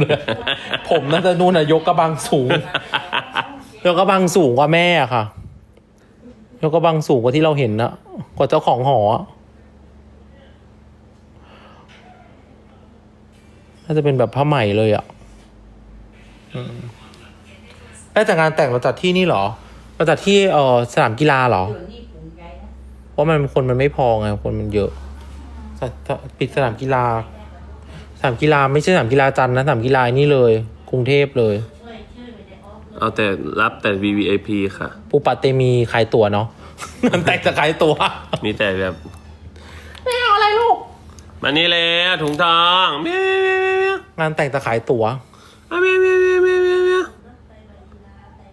เลยผมน่าจะนู่นอะยกกระบังสูง ยกกระบังสูงกว่าแม่อะค่ะ ยกกระบังสูงกว่าที่เราเห็นนะกว่าเจ้าของหออะน่าจะเป็นแบบผ้าไหมเลยอะอืมเอ้ยแต่งานแต่งเราจัดที่นี่เหรอ เราจัดที่เออสนามกีฬาเหรอ เพราะมันคนมันไม่พอไงคนมันเยอะสสปิดสนามกีฬา สนามกีฬาไม่ใช่สนามกีฬาจันทร์นะสนามกีฬานี่เลย กรุงเทพเลย เอาแต่รับแต่ VVIP ค่ะ ปูปาเตมีขายตั๋วเนาะ มันแตกจะขายตั๋วมีแต่แบบ ไม่เอาอะไรลูกมานี่เลยถุงทองเมียวงานแต่งจะขายตั๋วเมียวเมียวเมียวเมียวเมียวเมียว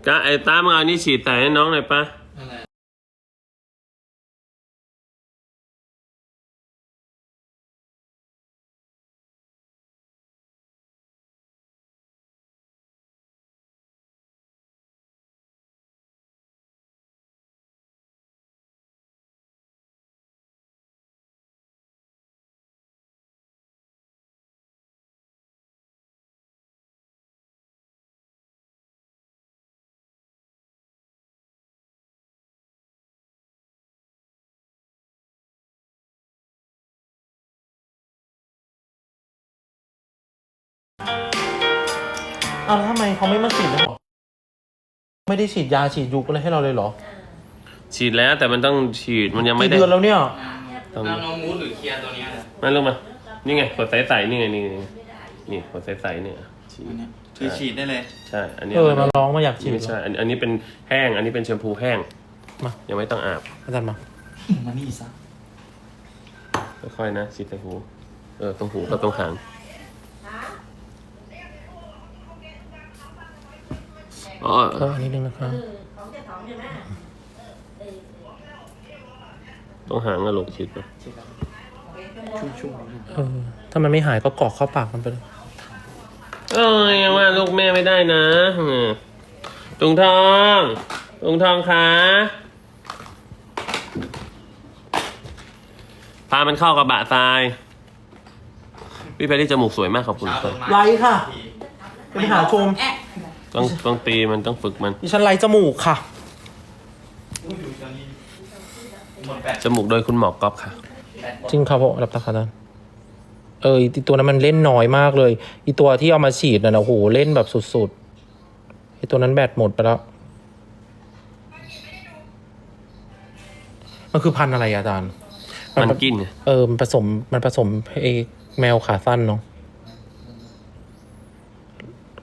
ก็ไอ้ตามงเอานี่ฉีดแต่ให้น้องหน่อยปะ เอาแล้วทำไมเขาไม่มาฉีดเลยเหรอไม่ได้ฉีดยาฉีดยุกอะไรให้เราเลยเหรอฉีดแล้วแต่มันต้องฉีดมันยังไม่กี่ได้เดือนแล้วเนี่ย ต้องเอาน้องมูดหรือเคลียร์ตัวเนี้ยนะมาลงมา นี่ไงกดใสๆนี่ไงนี่ไงนี่กดใสๆเนี่ยฉีดอันเนี้ยคือฉีดได้เลย ใช่ อันนี้เออมาร้องมาอยากฉีดไม่ใช่อันอันนี้เป็นแห้ง อันนี้เป็นแชมพูแห้งมา ยังไม่ต้องอาบอาจารย์มา มานี่ซะค่อยๆนะฉีดใส่หูเออตรงหูกับตรงหาง อ๋อเอออันนี้นึงนะครับตรงหางอะลูกฉีดไปชุ่มเออถ้ามันไม่หายก็กรอกเข้าปากมันไปเลยเอ้ยยังว่าลูกแม่ไม่ได้นะอืมตุงทองตุงทองคะพามันเข้ากระบะทราย พี่เพชรที่จมูกสวยมากขอบๆคุณเช้าคต้รับนไม้ไลค์ค่ะ ไปหาชม ต้องต้องตีมันต้องฝึกมัน ดิฉันไลค์จมูกค่ะอุ้ยดูตัวนี้หมดแบตจมูกโดยคุณหมอก๊อฟค่ะแบตหมดจริงครับผมรับตาคาดันเอออีตัวนั้นมันเล่นน้อยมากเลย อีตัวที่เอามาฉีดน่ะนะโอ้โหเล่นแบบสุดๆไอตัวนั้นแบตหมดไปแล้ว มันคือพันธุ์อะไรอะอาจารย์ มันกินไงเออ มันผสม มันผสมไอแมวขาสั้นเนาะ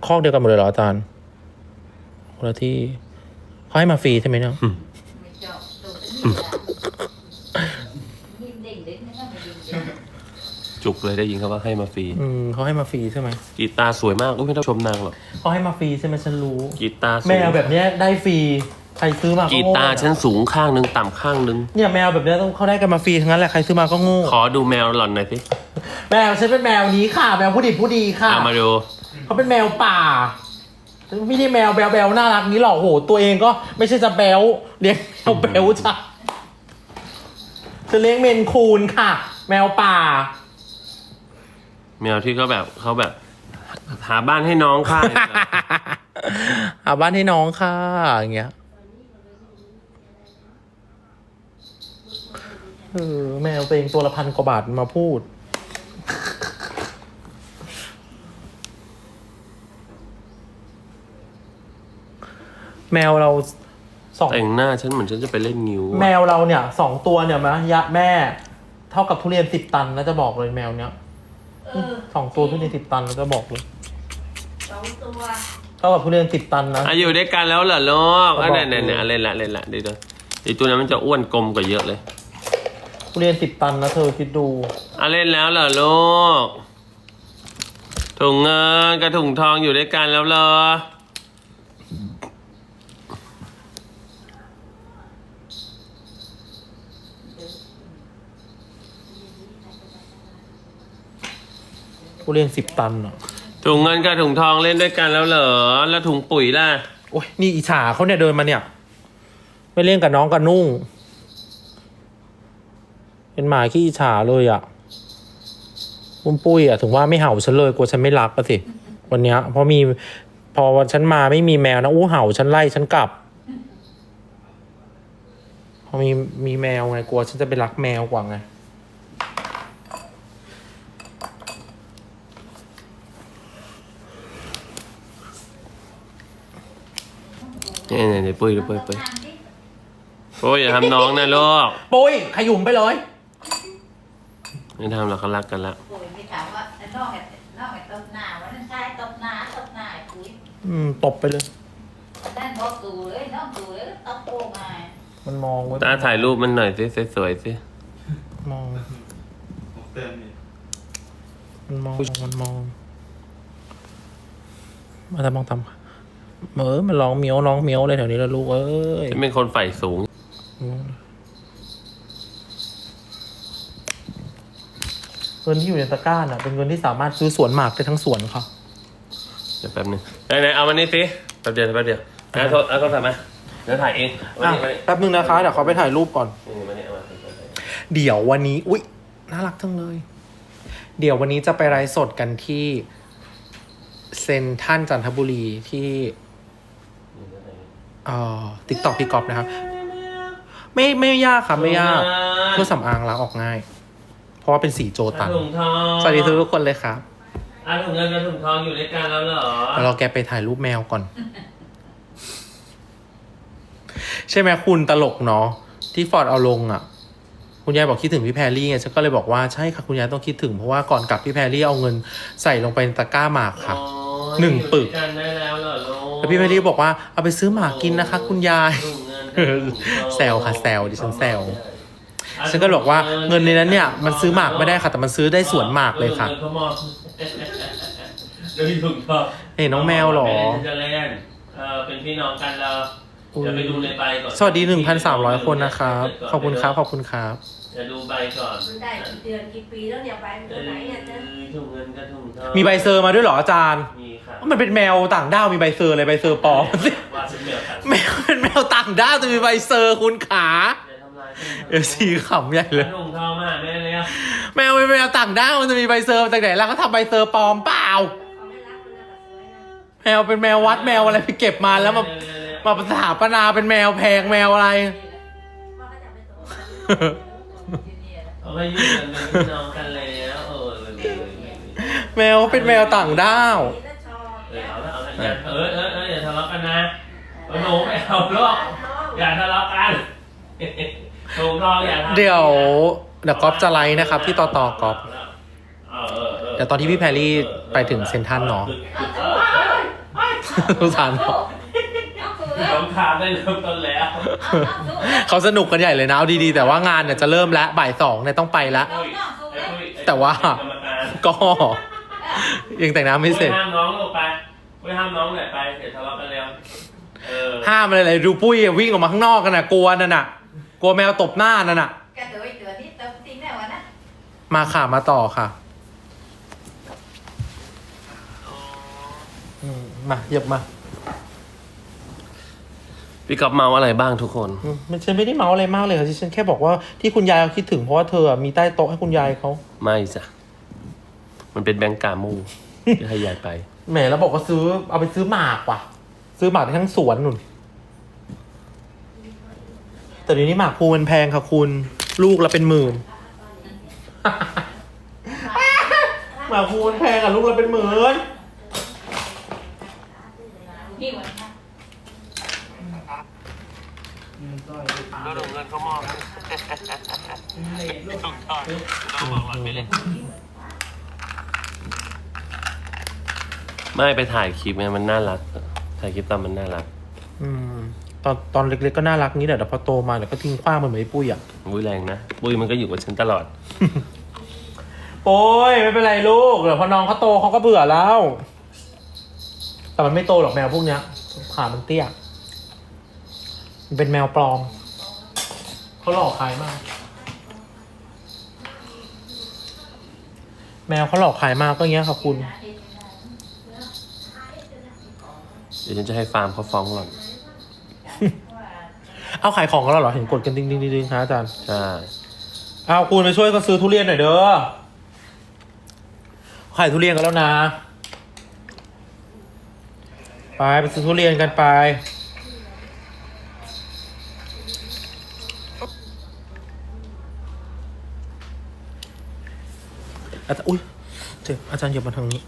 คอกเดียวกันหมดเลยเหรออาจารย์ คนละที่เขาให้มาฟรีใช่ไหมเนี่ยจุกเลยได้ยินเขาว่าให้มาฟรีอืมเขาให้มาฟรีใช่ไหมกีตาร์สวยมากอุ้ยไม่ต้องชมนางหรอกเขาให้มาฟรีใช่ไหมฉันรู้กีตาร์สูแมงวแบบเนี้ยได้ฟรีใครซื้อมาก็กีโง่ตาร์ฉันสูงข้างนึงต่ำข้างนึง เนี่ยแมวแบบเนี้ยต้องเขาได้กันมาฟรีทั้งนั้นแหละใครซื้อมาก็โง่ขอดูแมวหล่อนหน่อยสิแมวฉันเป็นแมวนี้ค่ะ แมวผู้ดีผู้ดีค่ะเอามาดูเขาเป็นแมวป่า ไม่ได้แมวแบลแบลน่ารักนี้หรอกโห ตัวเองก็ไม่ใช่จะแบลเลี้ยงแมวแบลจ้ะจะเลี้ยงเมนคูนค่ะ แมวป่า แมวที่เขาแบบเขาแบบ หาบ้านให้น้องข้างเอาบ้านให้น้องค่ะอย่างเงี้ยเออแมวตัวเองตัวละพันกว่าบาทมาพูด แมวเราสองแต่งหน้าฉันเหมือนฉันจะไปเล่นนิ้วอะแมวเราเนี่ยสองตัวเนี่ยมะยะแม่ เท่ากับทุเรียนสิบตันแล้วจะบอกเลยแมวเนี้ยสองตัวทุเรียนสิบตันแล้วจะบอกเลยสองตัวเท่ากับทุเรียนสิบตันนะ อะอยู่ด้วยกันแล้วเหรอลูกเขาอะบอกเนี่ยเนี่ยเนี่ยเล่นละเล่นละเดี๋ยวเดี๋ยวไอตัวนั้นมันจะอ้วนกลมกว่าเยอะเลยทุเรียนสิบตันนะเธอคิดดู อะเล่นแล้วเหรอลูกถุงเงินกับถุงทองอยู่ด้วยกันแล้วเหรอ ทุเรียนสิบตันอะถุงเงินกับถุงทองเล่นด้วยกันแล้วเหรอ แล้วถุงปุ๋ยล่ะ โอ้ยนี่อิจฉาเขาเนี่ยเดินมาเนี่ย ไม่เล่นกับน้องกับนุ่ง เป็นหมาขี้อิจฉาเลยอะปุ้มปุ้ยอะถึงว่าไม่เห่าฉันเลยกลัวฉันไม่รักก็สิ วันเนี้ยเพราะมี พอวันฉันมาไม่มีแมวนะอู้เห่าฉันไล่ฉันกลับ พอมีมีแมวไงกลัวฉันจะไปรักแมวกว่าไง เนี่ยเนี่ยเดี๋ยวปุ้ยเดี๋ยวปุ้ยปุ้ยปุ้ยอย่าทำน้องนะลูกปุ้ยขยุ่มไปเลย ไม่ทำหรอกเขารักกันแล้วปุ๋ยไปถามว่าไอ้นอกไอ้นอกไอ้ตบหน้าวันนั้นชายตบหน้าตบหน้าไอ้ปุ๋ยอืมตบไปเลยวันนั้นบอกตูเลยน้องตูเลยตบโป้มามันมองไว้ตาถ่ายรูปมันหน่อยสิสวยๆสิมอง ผมเติมนี่มันมอง มันมอง มาทำมองทำ เออมันร้องเมียวร้องเมียวเลยแถวนี้แล้วลูกเอ้ยฉันเป็นคนใฝ่สูง เงินที่อยู่ในตะกร้าน่ะ เป็นเงินที่สามารถซื้อสวนหมากได้ทั้งสวนค่ะเดี๋ยวแป๊บนึงไหนๆเอามานี่สิแป๊บเดียวแป๊บเดียวเอาโทรเอาโทรศัพท์มาเดี๋ยวถ่ายเองมาอะนี่มานี่แป๊บนึงนะคะเดี๋ยวขอไปถ่ายรูปก่อน นี่มานี่เอามาเดี๋ยววันนี้ อุ๊ย น่ารักจังเลย เดี๋ยววันนี้จะไปไลฟ์สดกันที่ เซนทรันจันทบุรีที่เอ่อ ติ๊กต็อกพี่กอฟนะครับ ไม่ไม่ยากค่ะไม่ยากเครื่องสำอางล้างออกง่าย เพราะว่าเป็นสีโจตันถุงทองสวัสดีทุกคนเลยครับอะถุงเงินกับถุงทองอยู่ด้วยกันแล้วเหรอแล้วเราแกไปถ่ายรูปแมวก่อน ใช่ไหมคุณตลกเนาะที่ฟอร์ดเอาลงอะ คุณยายบอกคิดถึงพี่แพรรี่ไงฉันก็เลยบอกว่าใช่ค่ะคุณยายต้องคิดถึงเพราะว่าก่อนกลับพี่แพรรี่เอาเงินใส่ลงไปในตะกร้าหมากค่ะอ๋อหนึ่งปึกอยู่ด้วยกันได้แล้วเหรอลูก แล้วพี่แพรรี่บอกว่าเอาไปซื้อหมากกินนะคะ คุณยายถุงเงินกับถุงทองแซวค่ะแซวดิฉันแซวฉันก็บอกว่าเงินในนั้นเนี่ยมันซื้อหมากไม่ได้ค่ะ แต่มันซื้อได้สวนหมากเลยค่ะงินเขามองเดี๋ยวมีถุงทองเห็นน้องแมวเหรอไม่ได้จะเล่นเออเป็นพี่น้องกันเราเดี๋ยวไปดูในใบก่อนสวัสดี1,300คนนะครับ ขอบคุณครับ ขอบคุณครับเดี๋ยวดูใบก่อนมันได้กี่เดือนกี่ปีแล้วเนี่ยไปมันเอตัวอไหนอะเจ๊ถุงเงินกับถุงทองมีใบเซอร์มาด้วยเหรออาจารย์มีค่ะ มันเป็นแมวต่างด้าวมีใบเซอร์อะไรใบเซอร์ปลอมว่าฉันเหนือกันแมวเป็นแมวต่างด้าวจะมีใบเซอร์คุณขา อย่าทำลายฉันเออสีขำใหญ่เลยถุงทองมาหาแม่เลยอะแมวเป็นแมวต่างด้าวมันจะมีใบเซอร์มาจากไหนแล้วก็ทำใบเซอร์ปลอมเปล่า เขาไม่รักเลยแบบสวยนะแมวเป็นแมววัดแมวอะไรไปเก็บมาแล้วมาเร็วๆๆมาสถาปนาเป็นแมวแพงแมวอะไร ว่าเขาจะไปตัวอยู่เนี่ยเอาไปอยู่กันเป็นพี่น้องกันแล้วเออเลยๆๆแมวเป็นแมวต่างด้าวแล้วชอบ เออเอาละเอาละอย่าเออเออเอออย่าทะเลาะกันนะเอาหนูไม่เอาหรอกอย่าทะเลาะกันถุงทองอย่าทำเดี๋ยวเดี๋ยวก๊อฟจะไลฟ์นะครับ ที่ต่อต่อก๊อฟเออเออเออเดี๋ยวตอนที่พี่แพรรี่ไปถึงเซ็นทรัลเนาะสงสารเขาสงครามได้เริ่มต้นแล้ว เขาสนุกกันใหญ่เลยนะเอาดีๆ แต่ว่างานเนี่ยจะเริ่มแล้วบ่ายสองเนี่ยต้องไปแล้ว แต่ว่าก็ ยังแต่งหน้าไม่เสร็จ ห้ามน้องลงไปไม่ห้ามน้องหน่อยไปเดี๋ยวทะเลาะกันแล้วเออห้ามอะไรเลยดูปุ้ยอะวิ่งออกมาข้างนอกกันน่ะกลัวนั่นน่ะ กลัวแมวตบหน้านั่นน่ะ กระโดดตัวนี้เติมจริงได้วะนะมาค่ะมาต่อค่ะอืมมาเหยียบมาพี่ก๊อฟเมาอะไรบ้างทุกคน อืมมันฉันไม่ได้เมาอะไรมากเลยค่ะที่ฉันแค่บอกว่าที่คุณยายเขาคิดถึงเพราะว่าเธออะมีใต้โต๊ะให้คุณยายเขาไม่จ้ะ มันเป็นแบงก์กามูที่ให้ยายไป แหมแล้วบอกว่าซื้อเอาไปซื้อหมากว่ะ ซื้อหมากได้ทั้งสวนนุ่น แต่เดี๋ยวนี้หมากภูมันแพงค่ะคุณ ลูกละเป็นหมื่น หมากภูมันแพงอะลูกละเป็นหมื่นนี่วันนะก็ลงเงินเขามอบถูกต้องต้องบอกก่อนไม่เล่น ไม่ไปถ่ายคลิปไงมันน่ารัก ถ่ายคลิปตอนมันน่ารักอืม ตอนตอนเล็กๆก็น่ารักนี้แหละแต่พอโตมาเดี๋ยวก็ทิ้งขว้างมันเหมือนไอ้ปุ้ยอะบุ้ยแรงนะบุ้ยมันก็อยู่กับฉันตลอดโอ้ยไม่เป็นไรลูกเดี๋ยวพอน้องเขาโตเขาก็เบื่อแล้ว แต่มันไม่โตหรอกแมวพวกเนี้ยขามันเตี้ยมันเป็นแมวปลอมเขาหลอกขายมาก แมวเขาหลอกขายมากก็อย่างเงี้ยค่ะคุณ เดี๋ยวฉันจะให้ฟาร์มเขาฟ้องหล่อนเอาขายของกันแล้วเหรอ เห็นกดกันดิ้งดิ้งดิ้งครับอาจารย์ ใช่เอาคุณไปช่วยกันซื้อทุเรียนหน่อยเด้อขายทุเรียนกันแล้วนะ ไปไปซื้อทุเรียนกันไป อาจารย์อุ้ยเจ็บอาจารย์อย่ามาทางนี้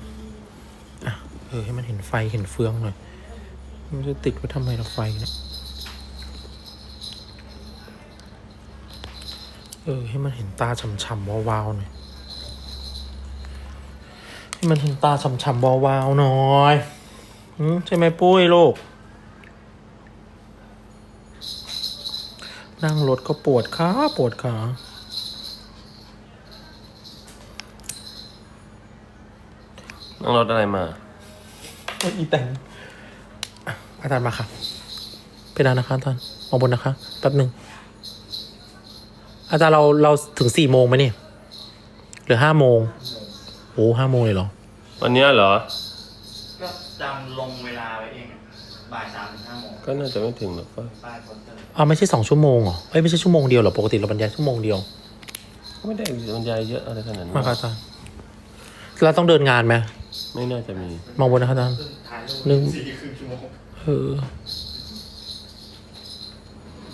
อะ เออ ให้มันเห็นไฟเห็นเฟืองหน่อย มันจะติดไว้ทำไมละไฟเนี่ยเออ ให้มันเห็นตาช่ำๆวาวๆหน่อย ให้มันเห็นตาช่ำๆวาวๆหน่อยอืมใช่ไหมปุ้ยลูก นั่งรถก็ปวดขาปวดขานั่งรถอะไรมาโอ้ยอีแตง อะอาจารย์มาค่ะ เพดานนะคะอาจารย์มองบนนะคะ แป๊บหนึ่ง อาจารย์เราเราถึงสี่โมงไหมเนี่ย หรือห้าโมงโอ้ห้าโมงเลยเหรอ วันเนี้ยเหรอ ก็จำลงเวลาไว้เองอะบ่ายสามถึงห้าโมงก็น่าจะไม่ถึงหรอกก็ป้ายโปสเตอร์อ้าวไม่ใช่สองชั่วโมงเหรอ เอ้ยไม่ใช่ชั่วโมงเดียวเหรอ ปกติเราบรรยายชั่วโมงเดียวไม่ได้บรรยายเยอะอะไรขนาดนั้นมาค่ะอาจารย์เราต้องเดินงานไหมไม่น่าจะมีมองบนนะคะอาจารย์ถ่ายรูปหนึ่ง สี่ครึ่งชั่วโมง เออ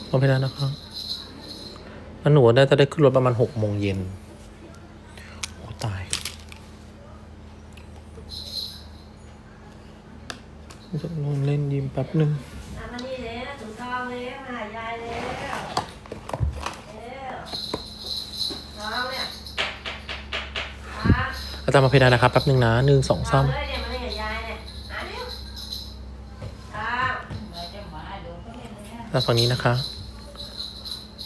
มองเพดานนะคะแล้วหนูน่าจะได้ขึ้นรถประมาณหกโมงเย็นโอ้ตายจะนอนเล่นยิมแป๊บหนึ่งอะมานี่แล้วถุงทองแล้วมาหายายแล้วแล้วน้องเนี่ยครับอาจารย์มาเพดานนะครับแป๊บหนึ่งนะหนึ่งสองเอาสาม เลยเนี่ยมาเล่นกับย แล้วฝั่งนี้นะคะ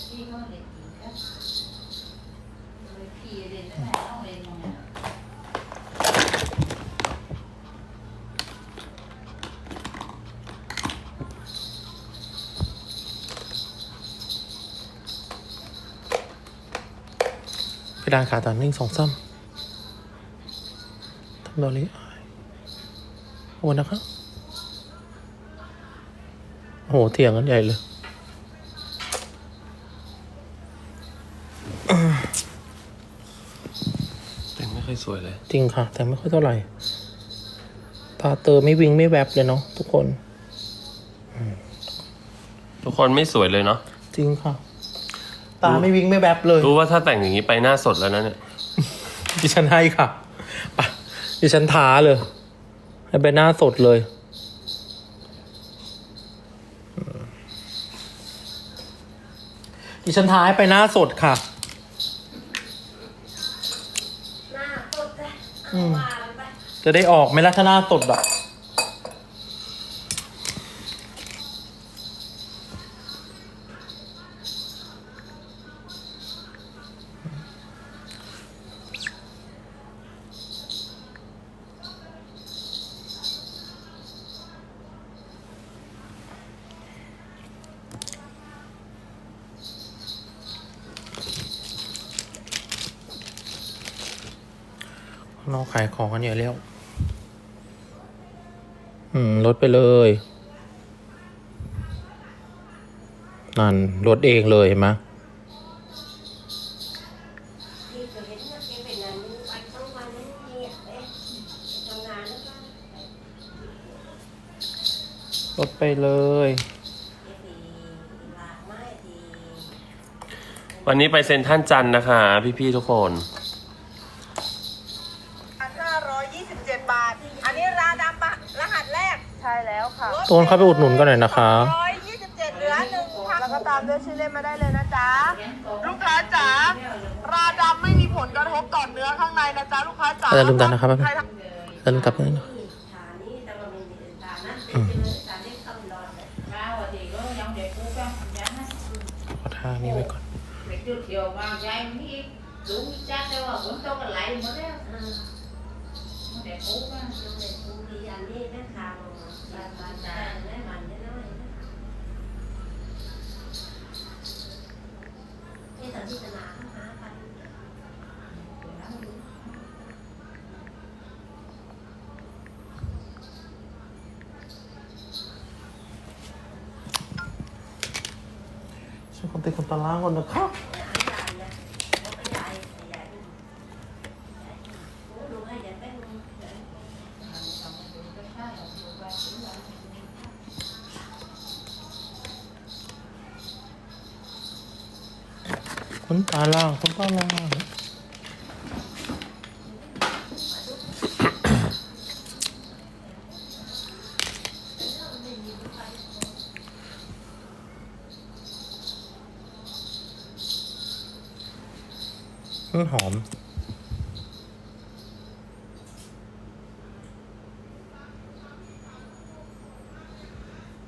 พี่เขาเล่นอีกครับเลยพี่เล่นไม่ได้ต้อนนะเพดานขาอาจารย์หนึ่งสองสามทำดอลลี่โอ้นะคะโอ้ โหเถียงกันใหญ่เลย แต่งไม่ค่อยสวยเลย จริงค่ะ แต่ไม่ค่อยเท่าไหร่ ตาเตอไม่วิงไม่แวบเลยเนาะทุกคน ทุกคนไม่สวยเลยเนาะ จริงค่ะ ตาไม่วิงไม่แวบเลย รู้ว่าถ้าแต่งอย่างนี้ไปหน้าสดแล้วนะเนี่ย ดิฉันให้ค่ะไปดิฉันท้าเลย ให้ไปหน้าสดเลย ดิฉันท้าให้ไปหน้าสดค่ะ หน้าตดเลยอืเอามว่ามันไปจะได้ออกไหมล่ะถ้าหน้าสดอะข้ ขายของกันอย่าเร็วอืมลดไปเลย นั่นลดเองเลยเห็นไหมลดไปเลยวันนี้ไปเซ็นท่านจันนะคะ พี่ ๆ ทุกคน 527 บาท อันนี้ราดำปะรหัสแรก ใช่ แล้วค่ะตูนเข้าไปอุดหนุนกันหน่อยนะคะ127เหลือหนึ่งพันแล้วก็ตามด้วยชื่อเล่นมาได้เลยนะจ๊ะ ลูกค้าจ๋าราดำไม่มีผลกระทบต่อเนื้อข้างในนะจ๊ะลูกค้าจ๋าอาจารย์ลืมตานะครับใครทำแล้วกลับไปนะฐานนี้แต่ว่ามันมีฐานนั้นเป็นเลยฐานนี้ต้องรอเลยมาวันที่ก็ยังเด็กกูก็ยังนะขอท่านี้ไว้ก่อนเด็กจุดเดียวบางใจมีลุงจัดแต่ว่าฝนตกกันไหลหมดแล้ว อ่า เด็กกูก็ น้องเด็กกูดีอันนี้นั่นข่าวบานบานจ้าได้มันได้น้อยนะนี่ สันตินาหาพันช่วยคนติดคนตาล่างก่อนนะครับ ลุงให้อย่าเต้น ทำดูก็ใช่ดูว่าถึงวัน คนตาล่างคนตาล่างอืมหอม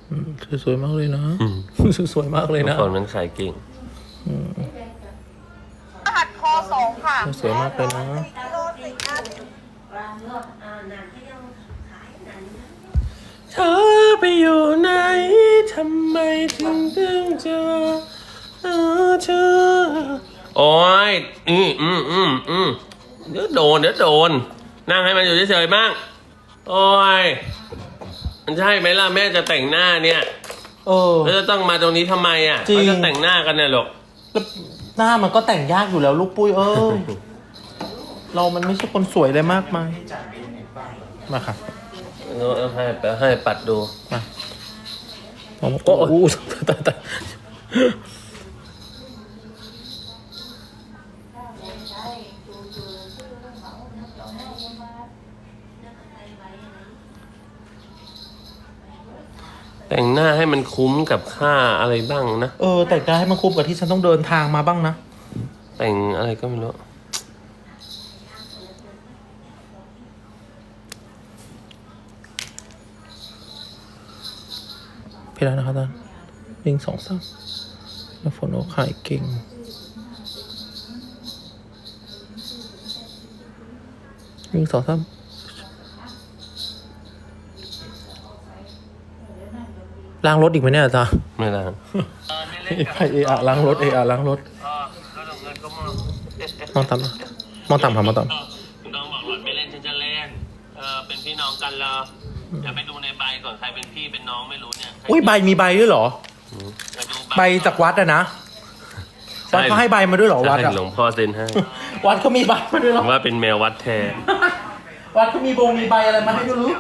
อืมสวยๆมากเลยนะอืมสวยๆมากเลยนะคนมันขายเก่ง รหัสคอ สองค่ะสวยมากเลยนะโลสิอันรามรถอ่านั่นก็ยังขายนั่นนะเธอไปอยู่ไหนทำไมถึงต้องเจอเธอโอ้ยอืมอืมอืมอืมเดี๋ยวโดนเดี๋ยวโดน นั่งให้มันอยู่เฉยๆบ้าง โอ้ย มันใช่ไหมล่ะแม่จะแต่งหน้าเนี่ยเออแล้วจะต้องมาตรงนี้ทำไมอะจริง เขาจะแต่งหน้ากันเนี่ยหรอก แล้ว หน้ามันก็แต่งยากอยู่แล้วลูกปุ้ยเออ เรามันไม่ใช่คนสวยเลยมากมายจ่ายเป็นเน็ตบ้างเหรอมาค่ะเอาให้ให้ปัดดูมาโอ้โหตายตาย แต่งหน้าให้มันคุ้มกับค่าอะไรบ้างนะ เออ แต่งได้ให้มันคุ้มกับที่ฉันต้องเดินทางมาบ้างนะ แต่งอะไรก็ไม่รู้พี่แล้วนะครับท่านหนึ่งสองสามแล้วฝนโอขายเก่ง หนึ่งสองสาม ล้างรถอีกไหมเนี่ยอาจารย์ไม่ได้ไปเออะล้างรถเออะล้างรถมองต่ำนะมองต่ำค่ะมองต่คุณน้องบอกหล่อนไม่เล่นฉันจะเล่น เออเป็นพี่น้องกันเหรออย่าไปดูในใบก่อนใครเป็นพี่เป็นน้องไม่รู้เนี่ยำอุ้ยใบมีใบด้วยเหรอ ไปดูใบจากวัดอะนะวัดเขาให้ใบมาด้วยเหรอวัดใช่อะหลวงพ่อเซ็นให้วัดเขามีใบมาด้วยเหรผอมว่าเป็นแมววัดแท้ วัดเขามีบงมีใบอะไรมาให้ดูรู้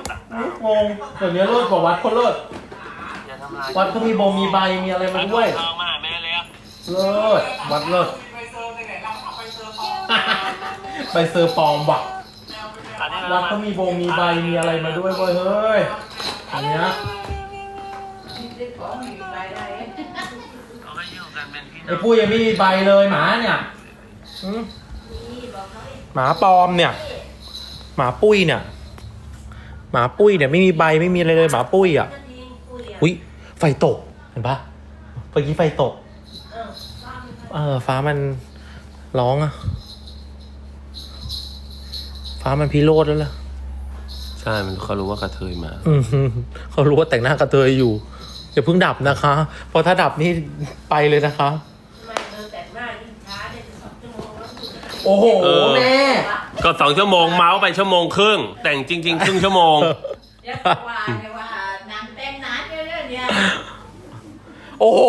งงเดี๋ยวนี้เลิศกว่าวัดคนเลิศอย่าทำลาย วัดเขามีบงมีใบมีอะไรมาด้วยเข้ามาหาแม่แล้วเลิศวัดเลิศใบเซอร์ปลอมว่ะอันนี้วัเราดมาเขามีบงมีใบมีอะไรมาด้วยเว้ยเฮ้ยอันเนี้ยได้ของอยู่รายได้เราก็อยู่กันเป็นพี่น้ไอ้องปุ้ยยังไม่มีใบเลยหมาเนี่ยหืมหมาปลอมเนี่ย หมาปุ้ยเนี่ย หมาปุ้ยเนี่ยไม่มีใบไม่มีอะไรเลยหมาปุ้ยอะอุ้ย ไฟตก เห็นปะเมื่อกี้ไฟตก เออ ฟ้ามันร้องอะฟ้ามันพิโรธแล้วล่ะ ใช่ มันเขารู้ว่ากระเทยมา อืมเขารู้ว่าแต่งหน้ากระเทยอยู่อย่าเพิ่งดับนะคะ เพราะถ้าดับนี่ไปเลยนะคะไม่เดินแต่งหน้ายิ่งช้าเนี่ยสองชั่วโมงแล้วคุณโอ้โห เออ แม่ ก็สองชั่วโมงเมาส์ไปชั่วโมงครึ่ง แต่งจริง ๆ ครึ่งชั่วโมง เรียกว่าเรียกว่า เรื่อยๆเนี่ยโอ้โห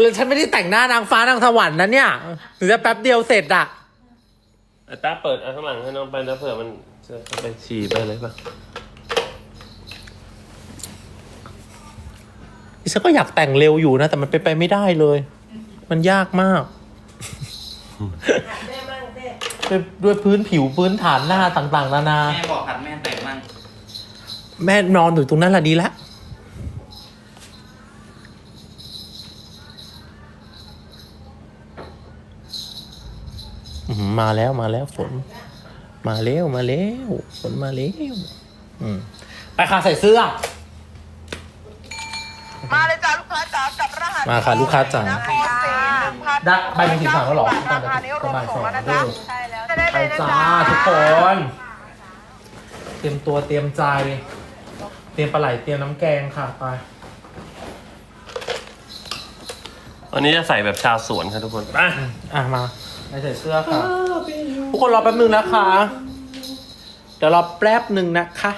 เลยฉันไม่ได้แต่งหน้านางฟ้านางสวรรค์นะเนี่ยถึงจะแป๊บเดียวเสร็จอะอะตาเปิดอะข้างหลังให้น้องไปนะเผื่อมันจะเอาไปฉี่ไปอะไรป่ะดิฉันก็อยากแต่งเร็วอยู่นะ แต่มันเป็นไปไม่ได้เลย มันยากมาก หัดแม่มั่งเต้ด้วยด้วยพื้นผิวพื้นฐานหน้าต่างๆ นานา แม่บอกหัดแม่แต่งมั่ง แม่นอนอยู่ตรงนั้นแหละดีแล้ว มาแล้วมาแล้วฝน มาแล้วมาแล้วฝนมาแล้วอืมไปค่ะใส่เสื้อ มาเลยจ้าลูกค้าจ๋ากับรหัสมาค่ะลูกค้าจ๋าคอสี่หนึ่งพันได้ใบเป็นสีขาวแล้วเหรอราคานี้รวมส่งแล้วนะจ๊ะใช่แล้วจะได้ไปเลยนะจ้าจ๊ะทุกคน เตรียมตัวเตรียมใจ เตรียมปลาไหลเตรียมน้ำแกงค่ะไป วันนี้จะใส่แบบชาวสวนครับทุกคนไปอะมา ไปใส่เสื้อค่ะ ทุกคนรอแป๊บนึงนะคะ เดี๋ยวรอแป๊บหนึ่งนะคะ